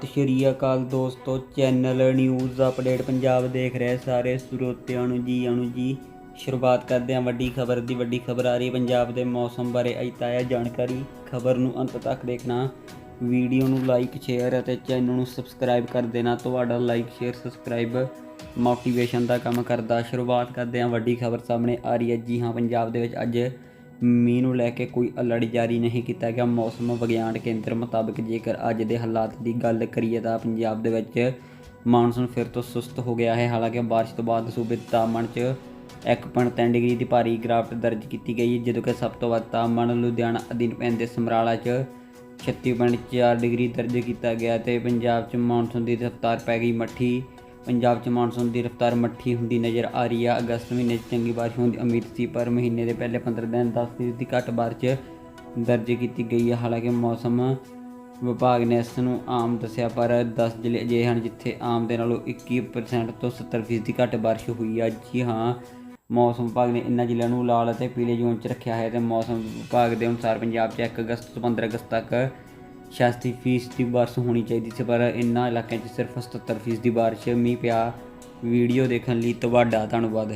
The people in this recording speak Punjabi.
ਸਤਿ ਸ਼੍ਰੀ ਅਕਾਲ ਦੋਸਤੋ, ਚੈਨਲ ਨਿਊਜ਼ ਅਪਡੇਟ ਪੰਜਾਬ ਦੇਖ ਰਹੇ ਸਾਰੇ ਸਰੋਤਿਆਂ ਨੂੰ ਜੀ ਅਣੂ ਜੀ। ਸ਼ੁਰੂਆਤ ਕਰਦੇ ਹਾਂ ਵੱਡੀ ਖਬਰ ਦੀ, ਵੱਡੀ ਖਬਰ ਆ ਰਹੀ ਹੈ ਪੰਜਾਬ ਦੇ ਮੌਸਮ ਬਾਰੇ। ਅੱਜ ਤਾਜ਼ਾ ਜਾਣਕਾਰੀ ਖਬਰ ਨੂੰ ਅੰਤ ਤੱਕ ਦੇਖਣਾ। ਵੀਡੀਓ ਨੂੰ ਲਾਈਕ ਸ਼ੇਅਰ ਅਤੇ ਚੈਨਲ ਨੂੰ ਸਬਸਕ੍ਰਾਈਬ ਕਰ ਦੇਣਾ। ਤੁਹਾਡਾ ਲਾਈਕ ਸ਼ੇਅਰ ਸਬਸਕ੍ਰਾਈਬ ਮੋਟੀਵੇਸ਼ਨ ਦਾ ਕੰਮ ਕਰਦਾ। ਸ਼ੁਰੂਆਤ ਕਰਦੇ ਹਾਂ ਵੱਡੀ ਖਬਰ ਸਾਹਮਣੇ ਆ ਰਹੀ ਹੈ। ਜੀ ਹਾਂ, ਪੰਜਾਬ ਦੇ ਵਿੱਚ ਅੱਜ ਮੀਂਹ ਨੂੰ ਲੈ ਕੇ ਕੋਈ ਅਲਰਟ ਜਾਰੀ ਨਹੀਂ ਕੀਤਾ ਗਿਆ। ਮੌਸਮ ਵਿਗਿਆਨ ਕੇਂਦਰ ਮੁਤਾਬਕ ਜੇਕਰ ਅੱਜ ਦੇ ਹਾਲਾਤ ਦੀ ਗੱਲ ਕਰੀਏ ਤਾਂ ਪੰਜਾਬ ਦੇ ਵਿੱਚ ਮਾਨਸੂਨ ਫਿਰ ਤੋਂ ਸੁਸਤ ਹੋ ਗਿਆ ਹੈ। ਹਾਲਾਂਕਿ ਬਾਰਿਸ਼ ਤੋਂ ਬਾਅਦ ਸੂਬੇ ਦੇ ਤਾਪਮਾਨ 'ਚ 1.3 ਡਿਗਰੀ ਦੀ ਭਾਰੀ ਗਿਰਾਵਟ ਦਰਜ ਕੀਤੀ ਗਈ ਹੈ, ਜਦੋਂ ਕਿ ਸਭ ਤੋਂ ਵੱਧ ਤਾਪਮਾਨ ਲੁਧਿਆਣਾ ਅਧੀਨ ਪੈਂਦੇ ਸਮਰਾਲਾ 'ਚ 36.4 ਡਿਗਰੀ ਦਰਜ ਕੀਤਾ ਗਿਆ ਤੇ ਪੰਜਾਬ 'ਚ ਮਾਨਸੂਨ ਦੀ ਰਫ਼ਤਾਰ ਪੈ ਗਈ ਮੱਠੀ ਪੰਜਾਬ 'ਚ ਮੌਨਸੂਨ ਦੀ ਰਫ਼ਤਾਰ ਮੱਠੀ ਹੁੰਦੀ ਨਜ਼ਰ ਆ ਰਹੀ ਆ। ਅਗਸਤ ਮਹੀਨੇ 'ਚ ਚੰਗੀ ਬਾਰਿਸ਼ ਹੋਣ ਦੀ ਉਮੀਦ ਸੀ, ਪਰ ਮਹੀਨੇ ਦੇ ਪਹਿਲੇ 15 ਦਿਨ 10 ਫੀਸਦੀ ਦੀ ਘੱਟ ਬਾਰਿਸ਼ ਦਰਜ ਕੀਤੀ ਗਈ ਹੈ ਹਾਲਾਂਕਿ ਮੌਸਮ ਵਿਭਾਗ ਨੇ ਇਸ ਨੂੰ ਆਮ ਦੱਸਿਆ, ਪਰ 10 ਜ਼ਿਲ੍ਹੇ ਅਜਿਹੇ ਹਨ ਜਿੱਥੇ ਆਮ ਦੇ ਨਾਲੋਂ 21% ਤੋਂ 70% ਫੀਸਦੀ ਘੱਟ ਬਾਰਿਸ਼ ਹੋਈ ਆ। ਜੀ ਹਾਂ, ਮੌਸਮ ਵਿਭਾਗ ਨੇ ਇਨ੍ਹਾਂ ਜ਼ਿਲ੍ਹਿਆਂ ਨੂੰ ਲਾਲ ਅਤੇ ਪੀਲੇ ਜ਼ੋਨ 'ਚ ਰੱਖਿਆ ਹੈ ਤੇ ਮੌਸਮ ਵਿਭਾਗ ਦੇ ਅਨੁਸਾਰ ਪੰਜਾਬ 'ਚ 1 ਅਗਸਤ ਤੋਂ 15 ਅਗਸਤ ਤੱਕ 86 ਫੀਸਦੀ ਦੀ ਬਾਰਿਸ਼ ਹੋਣੀ ਚਾਹੀਦੀ ਸੀ, ਪਰ ਇਨ੍ਹਾਂ ਇਲਾਕਿਆਂ 'ਚ ਸਿਰਫ 77 ਫੀਸਦੀ ਬਾਰਿਸ਼, ਮੀਂਹ ਪਿਆ। ਵੀਡੀਓ ਦੇਖਣ ਲਈ ਤੁਹਾਡਾ ਧੰਨਵਾਦ।